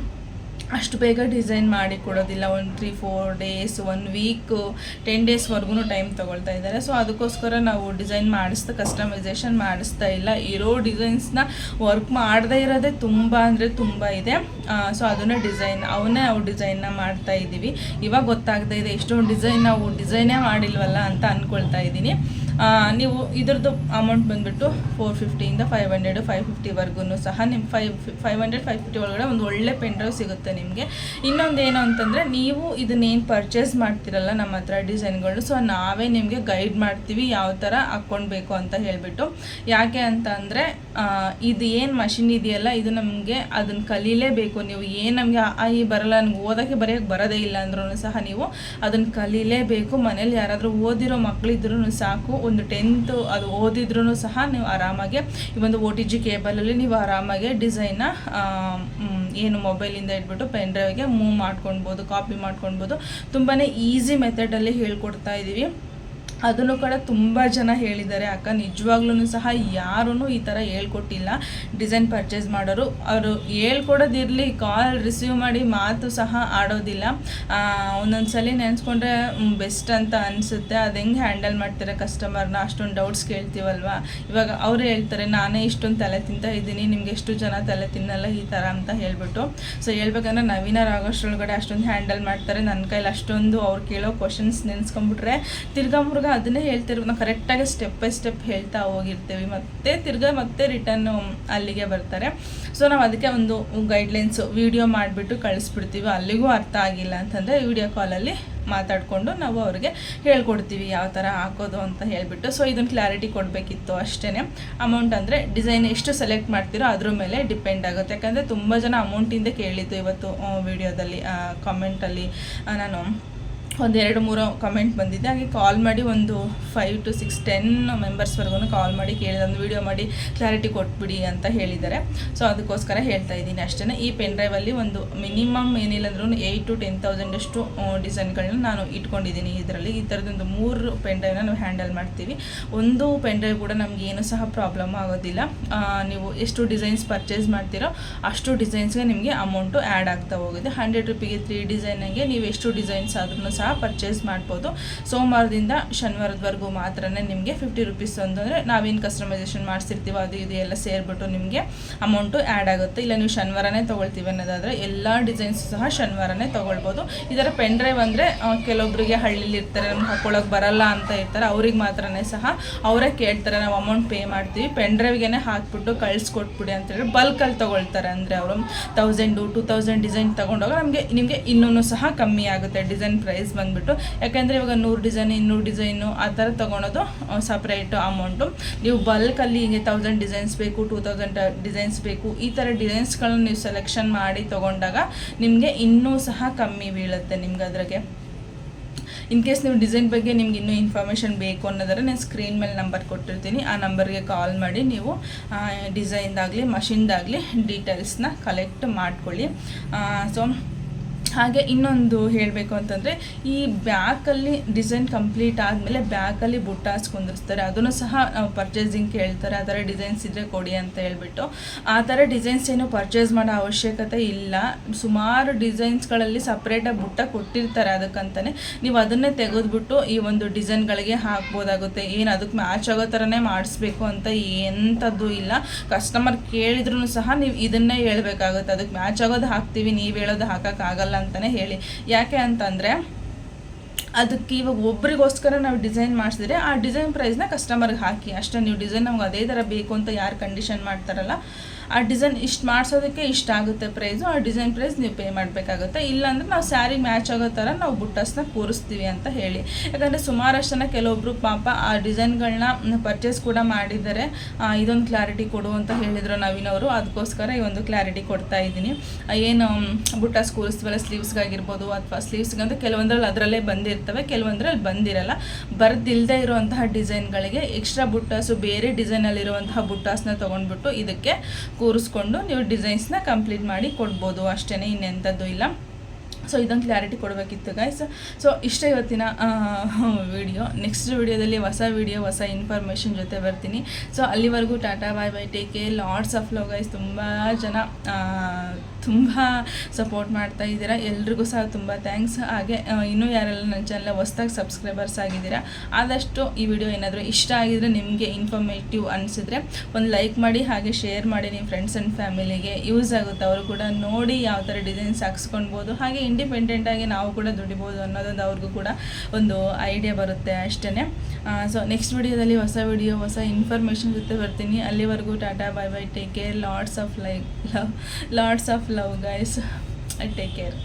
A: ಅಷ್ಟು ಬೇಗ ಡಿಸೈನ್ ಮಾಡಿ ಕೊಡೋದಿಲ್ಲ. ಒಂದು three four days one week ten ಡೇಸ್ವರೆಗೂ time ತೊಗೊಳ್ತಾ ಇದ್ದಾರೆ. ಸೊ ಅದಕ್ಕೋಸ್ಕರ ನಾವು ಡಿಸೈನ್ ಮಾಡಿಸ್ತಾ ಕಸ್ಟಮೈಸೇಷನ್ ಮಾಡಿಸ್ತಾ ಇಲ್ಲ. ಇರೋ ಡಿಸೈನ್ಸ್ನ ವರ್ಕ್ ಮಾಡದೇ ಇರೋದೇ ತುಂಬ ಅಂದರೆ ತುಂಬ ಇದೆ. ಸೊ ಅದನ್ನೇ ಡಿಸೈನ್ ಅವನ್ನೇ ನಾವು ಡಿಸೈನ್ನ ಮಾಡ್ತಾ ಇದ್ದೀವಿ. ಇವಾಗ ಗೊತ್ತಾಗ್ತಾ ಇದೆ, ಎಷ್ಟೊಂದು ಡಿಸೈನ್ ನಾವು ಡಿಸೈನೇ ಮಾಡಿಲ್ವಲ್ಲ ಅಂತ ಅಂದ್ಕೊಳ್ತಾ ಇದ್ದೀನಿ. ನೀವು ಇದ್ರದ್ದು ಅಮೌಂಟ್ ಬಂದುಬಿಟ್ಟು ಫೋರ್ ಫಿಫ್ಟಿಯಿಂದ ಫೈವ್ ಹಂಡ್ರೆಡ್ ಫೈವ್ ಫಿಫ್ಟಿವರೆಗೂ ಸಹ ನಿಮ್ಮ five five hundred five fifty ಒಳಗಡೆ ಒಂದು ಒಳ್ಳೆ ಪೆನ್ ಡ್ರೈವ್ ಸಿಗುತ್ತೆ ನಿಮಗೆ. ಇನ್ನೊಂದು ಏನು ಅಂತಂದರೆ ನೀವು ಇದನ್ನೇನು ಪರ್ಚೇಸ್ ಮಾಡ್ತಿರಲ್ಲ ನಮ್ಮ ಹತ್ರ ಡಿಸೈನ್ಗಳು ಸೊ ನಾವೇ ನಿಮಗೆ ಗೈಡ್ ಮಾಡ್ತೀವಿ ಯಾವ ಥರ ಹಾಕ್ಕೊಳ್ಬೇಕು ಅಂತ ಹೇಳಿಬಿಟ್ಟು. ಯಾಕೆ ಅಂತ ಅಂದರೆ ಇದು ಏನು ಮಷಿನ್ ಇದೆಯಲ್ಲ, ಇದು ನಮಗೆ ಅದನ್ನು ಕಲೀಲೇಬೇಕು. ನೀವು ಏನು ನಮಗೆ ಆ, ಈ ಬರಲ್ಲ ನನಗೆ ಓದೋಕ್ಕೆ ಬರೆಯೋಕ್ಕೆ ಬರೋದೇ ಇಲ್ಲ ಅಂದ್ರೂ ಸಹ ನೀವು ಅದನ್ನು ಕಲೀಲೇಬೇಕು. ಮನೇಲಿ ಯಾರಾದರೂ ಓದಿರೋ ಮಕ್ಕಳಿದ್ರೂ ಸಾಕು ಒಂದು ಟೆಂತು ಅದು ಓದಿದ್ರೂ ಸಹ ನೀವು ಆರಾಮಾಗಿ ಈ ಒಂದು ಓ ಟಿ ಜಿ ಕೇಬಲಲ್ಲಿ ನೀವು ಆರಾಮಾಗಿ ಡಿಸೈನ್ನ ಏನು ಮೊಬೈಲಿಂದ ಇಟ್ಬಿಟ್ಟು ಪೆನ್ ಡ್ರೈವ್ಗೆ ಮೂವ್ ಮಾಡ್ಕೊಳ್ಬೋದು ಕಾಪಿ ಮಾಡ್ಕೊಳ್ಬೋದು. ತುಂಬಾ ಈಸಿ ಮೆಥಡಲ್ಲಿ ಹೇಳ್ಕೊಡ್ತಾ ಇದ್ದೀವಿ ಅದನ್ನು ಕೂಡ ತುಂಬ ಜನ ಹೇಳಿದ್ದಾರೆ. ಅಕ್ಕ ನಿಜವಾಗ್ಲೂ ಸಹ ಯಾರೂ ಈ ಥರ ಹೇಳ್ಕೊಟ್ಟಿಲ್ಲ. ಡಿಸೈನ್ ಪರ್ಚೇಸ್ ಮಾಡೋರು. ಅವರು ಹೇಳ್ಕೊಡೋದಿರಲಿ, ಕಾಲ್ ರಿಸೀವ್ ಮಾಡಿ ಮಾತು ಸಹ ಆಡೋದಿಲ್ಲ. ಒಂದೊಂದು ಸಲ ನೆನೆಸ್ಕೊಂಡ್ರೆ ಬೆಸ್ಟ್ ಅಂತ ಅನಿಸುತ್ತೆ. ಅದು ಹೆಂಗೆ ಹ್ಯಾಂಡಲ್ ಮಾಡ್ತಾರೆ ಕಸ್ಟಮರ್ನ? ಅಷ್ಟೊಂದು ಡೌಟ್ಸ್ ಕೇಳ್ತೀವಲ್ವ? ಇವಾಗ ಅವರು ಹೇಳ್ತಾರೆ, ನಾನೇ ಇಷ್ಟೊಂದು ತಲೆ ತಿಂತಾ ಇದ್ದೀನಿ. ನಿಮ್ಗೆ ಎಷ್ಟು ಜನ ತಲೆ ತಿನ್ನಲ್ಲ ಈ ಥರ ಅಂತ ಹೇಳ್ಬಿಟ್ಟು. ಸೊ, ಹೇಳ್ಬೇಕಂದ್ರೆ ನವೀನರಾಗೋಷ್ಟ್ರೊಳಗಡೆ ಅಷ್ಟೊಂದು ಹ್ಯಾಂಡಲ್ ಮಾಡ್ತಾರೆ. ನನ್ನ ಕೈಲಿ ಅಷ್ಟೊಂದು ಅವ್ರು ಕೇಳೋ ಕ್ವಶನ್ಸ್ ನೆನೆಸ್ಕೊಂಡ್ಬಿಟ್ರೆ ತಿರ್ಗಾ ಮುರ್ಗ ಇವಾಗ ಅದನ್ನೇ ಹೇಳ್ತಿರ್ಬೋದು ನಾವು ಕರೆಕ್ಟಾಗಿ ಸ್ಟೆಪ್ ಬೈ ಸ್ಟೆಪ್ ಹೇಳ್ತಾ ಹೋಗಿರ್ತೀವಿ. ಮತ್ತೆ ತಿರ್ಗಾ ಮತ್ತೆ ರಿಟರ್ನ್ ಅಲ್ಲಿಗೆ ಬರ್ತಾರೆ. ಸೊ ನಾವು ಅದಕ್ಕೆ ಒಂದು ಗೈಡ್ಲೈನ್ಸು ವಿಡಿಯೋ ಮಾಡಿಬಿಟ್ಟು ಕಳಿಸ್ಬಿಡ್ತೀವಿ. ಅಲ್ಲಿಗೂ ಅರ್ಥ ಆಗಿಲ್ಲ ಅಂತಂದರೆ ವಿಡಿಯೋ ಕಾಲಲ್ಲಿ ಮಾತಾಡಿಕೊಂಡು ನಾವು ಅವ್ರಿಗೆ ಹೇಳ್ಕೊಡ್ತೀವಿ ಯಾವ ಥರ ಹಾಕೋದು ಅಂತ ಹೇಳಿಬಿಟ್ಟು. ಸೊ ಇದನ್ನು ಕ್ಲಾರಿಟಿ ಕೊಡಬೇಕಿತ್ತು ಅಷ್ಟೇ ಅಮೌಂಟ್ ಅಂದರೆ ಡಿಸೈನ್ ಎಷ್ಟು ಸೆಲೆಕ್ಟ್ ಮಾಡ್ತೀರೋ ಅದ್ರ ಮೇಲೆ ಡಿಪೆಂಡ್ ಆಗುತ್ತೆ. ಯಾಕಂದರೆ ತುಂಬ ಜನ ಅಮೌಂಟಿಂದ ಕೇಳಿದ್ದು ಇವತ್ತು ವಿಡಿಯೋದಲ್ಲಿ ಕಾಮೆಂಟಲ್ಲಿ ನಾನು ಒಂದು ಎರಡು ಮೂರು ಕಮೆಂಟ್ ಬಂದಿದೆ. ಹಾಗೆ ಕಾಲ್ ಮಾಡಿ ಒಂದು ಫೈವ್ ಟು ಸಿಕ್ಸ್ ಟೆನ್ ಮೆಂಬರ್ಸ್ವರೆಗೂ ಕಾಲ್ ಮಾಡಿ ಕೇಳಿದ ಒಂದು ವೀಡಿಯೋ ಮಾಡಿ ಕ್ಲಾರಿಟಿ ಕೊಟ್ಬಿಡಿ ಅಂತ ಹೇಳಿದ್ದಾರೆ. ಸೊ ಅದಕ್ಕೋಸ್ಕರ ಹೇಳ್ತಾ ಇದ್ದೀನಿ ಅಷ್ಟೇ ಈ ಪೆನ್ ಡ್ರೈವಲ್ಲಿ ಒಂದು ಮಿನಿಮಮ್ ಏನಿಲ್ಲ ಅಂದ್ರೂ ಏಯ್ಟ್ ಟು ಟೆನ್ ತೌಸಂಡಷ್ಟು ಡಿಸೈನ್ಗಳನ್ನ ನಾನು ಇಟ್ಕೊಂಡಿದ್ದೀನಿ ಇದರಲ್ಲಿ. ಈ ಥರದೊಂದು ಮೂರು ಪೆನ್ ಡ್ರೈವ್ನ ನಾವು ಹ್ಯಾಂಡಲ್ ಮಾಡ್ತೀವಿ. ಒಂದು ಪೆನ್ ಡ್ರೈವ್ ಕೂಡ ನಮ್ಗೆ ಏನು ಸಹ ಪ್ರಾಬ್ಲಮ್ ಆಗೋದಿಲ್ಲ. ನೀವು ಎಷ್ಟು ಡಿಸೈನ್ಸ್ ಪರ್ಚೇಸ್ ಮಾಡ್ತೀರೋ ಅಷ್ಟು ಡಿಸೈನ್ಸ್ಗೆ ನಿಮಗೆ ಅಮೌಂಟು ಆ್ಯಡ್ ಆಗ್ತಾ ಹೋಗುತ್ತೆ. ಹಂಡ್ರೆಡ್ ರುಪಿಗೆ ತ್ರೀ ಡಿಸೈನಿಗೆ ನೀವು ಎಷ್ಟು ಡಿಸೈನ್ಸ್ ಆದ್ರೂ ಸಹ ಪರ್ಚೇಸ್ ಮಾಡ್ಬೋದು. ಸೋಮವಾರದಿಂದ ಶನಿವಾರದವರೆಗೂ ಮಾತ್ರ ನಿಮಗೆ ಫಿಫ್ಟಿ ರುಪೀಸ್ ಅಂತಂದರೆ ನಾವೇನು ಕಸ್ಟಮೈಸೇಷನ್ ಮಾಡಿಸಿರ್ತೀವೋ ಅದು ಇದು ಎಲ್ಲ ಸೇರಿಬಿಟ್ಟು ನಿಮಗೆ ಅಮೌಂಟು ಆ್ಯಡ್ ಆಗುತ್ತೆ. ಇಲ್ಲ ನೀವು ಶನಿವಾರನೇ ತೊಗೊಳ್ತೀವಿ ಅನ್ನೋದಾದರೆ ಎಲ್ಲ ಡಿಸೈನ್ಸ್ ಸಹ ಶನಿವಾರನೇ ತೊಗೊಳ್ಬೋದು. ಇದರ ಪೆನ್ ಡ್ರೈವ್ ಅಂದರೆ ಕೆಲವೊಬ್ಬರಿಗೆ ಹಳ್ಳಿಲಿ ಇರ್ತಾರೆ, ನಮ್ಗೆ ಹಾಕೊಳ್ಳೋಕೆ ಬರಲ್ಲ ಅಂತ ಇರ್ತಾರೆ, ಅವ್ರಿಗೆ ಮಾತ್ರನೇ ಸಹ ಅವರೇ ಕೇಳ್ತಾರೆ, ನಾವು ಅಮೌಂಟ್ ಪೇ ಮಾಡ್ತೀವಿ. ಪೆನ್ ಡ್ರೈವ್ಗೆ ಹಾಕ್ಬಿಟ್ಟು ಕಳಿಸ್ಕೊಟ್ಬಿಡಿ ಅಂತೇಳಿ ಬಲ್ಕಲ್ಲಿ ತೊಗೊಳ್ತಾರೆ ಅಂದರೆ ಅವರು. ತೌಸಂಡು ಟೂ ತೌಸಂಡ್ ಡಿಸೈನ್ ತೊಗೊಂಡೋಗ ನಮಗೆ, ನಿಮಗೆ ಇನ್ನೂ ಸಹ ಕಮ್ಮಿ ಆಗುತ್ತೆ ಡಿಸೈನ್ ಪ್ರೈಸ್ ಬಂದುಬಿಟ್ಟು. ಯಾಕೆಂದರೆ ಇವಾಗ ನೂರು ಡಿಸೈನ್, ಇನ್ನೂರು ಡಿಸೈನು ಆ ಥರ ತೊಗೊಳೋದು ಸಪ್ರೇಟು ಅಮೌಂಟು ನೀವು ಬಲ್ಕಲ್ಲಿ ಹೀಗೆ ತೌಸಂಡ್ ಡಿಸೈನ್ಸ್ ಬೇಕು ಟೂ ತೌಸಂಡ್ ಡಿಸೈನ್ಸ್ ಬೇಕು, ಈ ಥರ ಡಿಸೈನ್ಸ್ಗಳನ್ನ ನೀವು ಸೆಲೆಕ್ಷನ್ ಮಾಡಿ ತೊಗೊಂಡಾಗ ನಿಮಗೆ ಇನ್ನೂ ಸಹ ಕಮ್ಮಿ ಬೀಳುತ್ತೆ ನಿಮ್ಗೆ ಅದ್ರಾಗೆ. ಇನ್ ಕೇಸ್ ನೀವು ಡಿಸೈನ್ ಬಗ್ಗೆ ನಿಮ್ಗೆ ಇನ್ನೂ ಇನ್ಫಾರ್ಮೇಷನ್ ಬೇಕು ಅನ್ನೋದಾದ್ರೆ ನಾನು ಸ್ಕ್ರೀನ್ ಮೇಲೆ ನಂಬರ್ ಕೊಟ್ಟಿರ್ತೀನಿ. ಆ ನಂಬರ್ಗೆ ಕಾಲ್ ಮಾಡಿ ನೀವು ಡಿಸೈನ್ದಾಗಲಿ ಮಷಿನ್ದಾಗಲಿ ಡೀಟೇಲ್ಸ್ನ ಕಲೆಕ್ಟ್ ಮಾಡ್ಕೊಳ್ಳಿ. ಸೊ ಹಾಗೆ ಇನ್ನೊಂದು ಹೇಳಬೇಕು ಅಂತಂದರೆ, ಈ ಬ್ಯಾಕಲ್ಲಿ ಡಿಸೈನ್ ಕಂಪ್ಲೀಟ್ ಆದಮೇಲೆ ಬ್ಯಾಕಲ್ಲಿ ಬುಟ್ಟಾಸ್ ಕುಂದಿರ್ಸ್ತಾರೆ. ಅದನ್ನು ಸಹ ಪರ್ಚೇಸಿಂಗ್ ಕೇಳ್ತಾರೆ. ಆ ಥರ ಡಿಸೈನ್ಸ್ ಇದ್ದರೆ ಕೊಡಿ ಅಂತ ಹೇಳ್ಬಿಟ್ಟು. ಆ ಥರ ಡಿಸೈನ್ಸ್ ಏನು ಪರ್ಚೇಸ್ ಮಾಡೋ ಅವಶ್ಯಕತೆ ಇಲ್ಲ. ಸುಮಾರು ಡಿಸೈನ್ಸ್ಗಳಲ್ಲಿ ಸಪ್ರೇಟಾಗಿ ಬುಟ್ಟ ಕೊಟ್ಟಿರ್ತಾರೆ ಅದಕ್ಕಂತಲೇ ನೀವು ಅದನ್ನೇ ತೆಗೆದುಬಿಟ್ಟು ಈ ಒಂದು ಡಿಸೈನ್ಗಳಿಗೆ ಹಾಕ್ಬೋದಾಗುತ್ತೆ. ಏನು ಅದಕ್ಕೆ ಮ್ಯಾಚ್ ಆಗೋ ಥರನೇ ಮಾಡಿಸ್ಬೇಕು ಅಂತ ಎಂಥದ್ದು ಇಲ್ಲ. ಕಸ್ಟಮರ್ ಕೇಳಿದ್ರು ಸಹ ನೀವು ಇದನ್ನೇ ಹೇಳ್ಬೇಕಾಗುತ್ತೆ. ಅದಕ್ಕೆ ಮ್ಯಾಚ್ ಆಗೋದು ಹಾಕ್ತೀವಿ. ನೀವು ಹೇಳೋದು ಹಾಕೋಕ್ಕಾಗಲ್ಲ ಅಂತಲೇ ಹೇಳಿ. ಯಾಕೆ ಅಂತಂದರೆ, ಅದಕ್ಕೆ ಇವಾಗ ಒಬ್ರಿಗೋಸ್ಕರ ನಾವು ಡಿಸೈನ್ ಮಾಡಿಸಿದ್ರೆ ಆ ಡಿಸೈನ್ ಪ್ರೈಸ್ನ ಕಸ್ಟಮರ್ಗೆ ಹಾಕಿ. ಅಷ್ಟೇ, ನೀವು ಡಿಸೈನ್ ನಮ್ಗೆ ಅದೇ ಥರ ಬೇಕು ಅಂತ ಯಾರು ಕಂಡೀಷನ್ ಮಾಡ್ತಾರಲ್ಲ ಆ ಡಿಸೈನ್ ಇಷ್ಟು ಮಾಡಿಸೋದಕ್ಕೆ ಇಷ್ಟ ಆಗುತ್ತೆ ಪ್ರೈಸು, ಆ ಡಿಸೈನ್ ಪ್ರೈಸ್ ನೀವು ಪೇ ಮಾಡಬೇಕಾಗುತ್ತೆ. ಇಲ್ಲಾಂದ್ರೆ ನಾವು ಸ್ಯಾರಿ ಮ್ಯಾಚ್ ಆಗೋ ಥರ ನಾವು ಬುಟ್ಟಸ್ನ ಕೂರಿಸ್ತೀವಿ ಅಂತ ಹೇಳಿ. ಯಾಕಂದರೆ ಸುಮಾರಷ್ಟು ಜನ ಕೆಲವೊಬ್ಬರು ಪಾಪ ಆ ಡಿಸೈನ್ಗಳನ್ನ ಪರ್ಚೇಸ್ ಕೂಡ ಮಾಡಿದ್ದಾರೆ. ಇದೊಂದು ಕ್ಲಾರಿಟಿ ಕೊಡು ಅಂತ ಹೇಳಿದ್ರು ಅವರು. ಅದಕ್ಕೋಸ್ಕರ ಈ ಒಂದು ಕ್ಲಾರಿಟಿ ಕೊಡ್ತಾ ಇದ್ದೀನಿ. ಏನು ಬುಟ್ಟಾಸ್ ಕೂರಿಸ್ತೀವಲ್ಲ, ಸ್ಲೀವ್ಸ್ಗಾಗಿರ್ಬೋದು ಅಥವಾ ಸ್ಲೀವ್ಸ್ಗಂತ ಕೆಲವೊಂದ್ರಲ್ಲಿ ಅದರಲ್ಲೇ ಬಂದಿರ್ತವೆ, ಕೆಲವೊಂದ್ರಲ್ಲಿ ಬಂದಿರಲ್ಲ. ಬರ್ದಿಲ್ಲದೆ ಇರುವಂತಹ ಡಿಸೈನ್ಗಳಿಗೆ ಎಕ್ಸ್ಟ್ರಾ ಬುಟ್ಟಾಸು, ಬೇರೆ ಡಿಸೈನಲ್ಲಿರುವಂತಹ ಬುಟ್ಟಾಸ್ನ ತೊಗೊಂಡ್ಬಿಟ್ಟು ಇದಕ್ಕೆ ಕೂರಿಸ್ಕೊಂಡು ನೀವು ಡಿಸೈನ್ಸ್ನ ಕಂಪ್ಲೀಟ್ ಮಾಡಿ ಕೊಡ್ಬೋದು. ಅಷ್ಟೇ ಇನ್ನೆಂಥದ್ದು ಇಲ್ಲ. ಸೊ ಇದೊಂದು ಕ್ಲಾರಿಟಿ ಕೊಡಬೇಕಿತ್ತು ಗೈಸ್ ಸೊ ಇಷ್ಟೇ ಇವತ್ತಿನ ವಿಡಿಯೋ ನೆಕ್ಸ್ಟ್ ವಿಡಿಯೋದಲ್ಲಿ ಹೊಸ ವಿಡಿಯೋ ಹೊಸ ಇನ್ಫಾರ್ಮೇಷನ್ ಜೊತೆ ಬರ್ತೀನಿ. ಸೊ ಅಲ್ಲಿವರೆಗೂ tata bye bye take care lords of love guys ತುಂಬ ಜನ ತುಂಬ ಸಪೋರ್ಟ್ ಮಾಡ್ತಾ ಇದ್ದೀರಾ. ಎಲ್ರಿಗೂ ಸಹ ತುಂಬ ಥ್ಯಾಂಕ್ಸ್ ಹಾಗೆ ಇನ್ನೂ ಯಾರೆಲ್ಲ ನನ್ನ ಚಾನಲ್ ಹೊಸ್ದಾಗಿ ಸಬ್ಸ್ಕ್ರೈಬರ್ಸ್ ಆಗಿದ್ದೀರಾ, ಆದಷ್ಟು ಈ ವಿಡಿಯೋ ಏನಾದರೂ ಇಷ್ಟ ಆಗಿದ್ರೆ ನಿಮಗೆ ಇನ್ಫಾರ್ಮೇಟಿವ್ ಅನಿಸಿದ್ರೆ ಒಂದು ಲೈಕ್ ಮಾಡಿ, ಹಾಗೆ ಶೇರ್ ಮಾಡಿ ನಿಮ್ಮ ಫ್ರೆಂಡ್ಸ್ ಆ್ಯಂಡ್ ಫ್ಯಾಮಿಲಿಗೆ ಯೂಸ್ ಆಗುತ್ತೆ. ಅವರು ಕೂಡ ನೋಡಿ ಯಾವ ಥರ ಡಿಸೈನ್ಸ್ ಹಾಕ್ಸ್ಕೊಳ್ಬೋದು ಹಾಗೆ ಇಂಡಿಪೆಂಡೆಂಟಾಗಿ ನಾವು ಕೂಡ ದುಡಿಬೋದು ಅನ್ನೋದೊಂದು ಅವ್ರಿಗೂ ಕೂಡ ಒಂದು ಐಡಿಯಾ ಬರುತ್ತೆ ಅಷ್ಟೇ ಸೊ ನೆಕ್ಸ್ಟ್ ವಿಡಿಯೋದಲ್ಲಿ ಹೊಸ ವಿಡಿಯೋ ಹೊಸ ಇನ್ಫಾರ್ಮೇಷನ್ ಜೊತೆ ಬರ್ತೀನಿ. ಅಲ್ಲಿವರೆಗೂ tata bye bye take care lords of like love lords of love guys I take care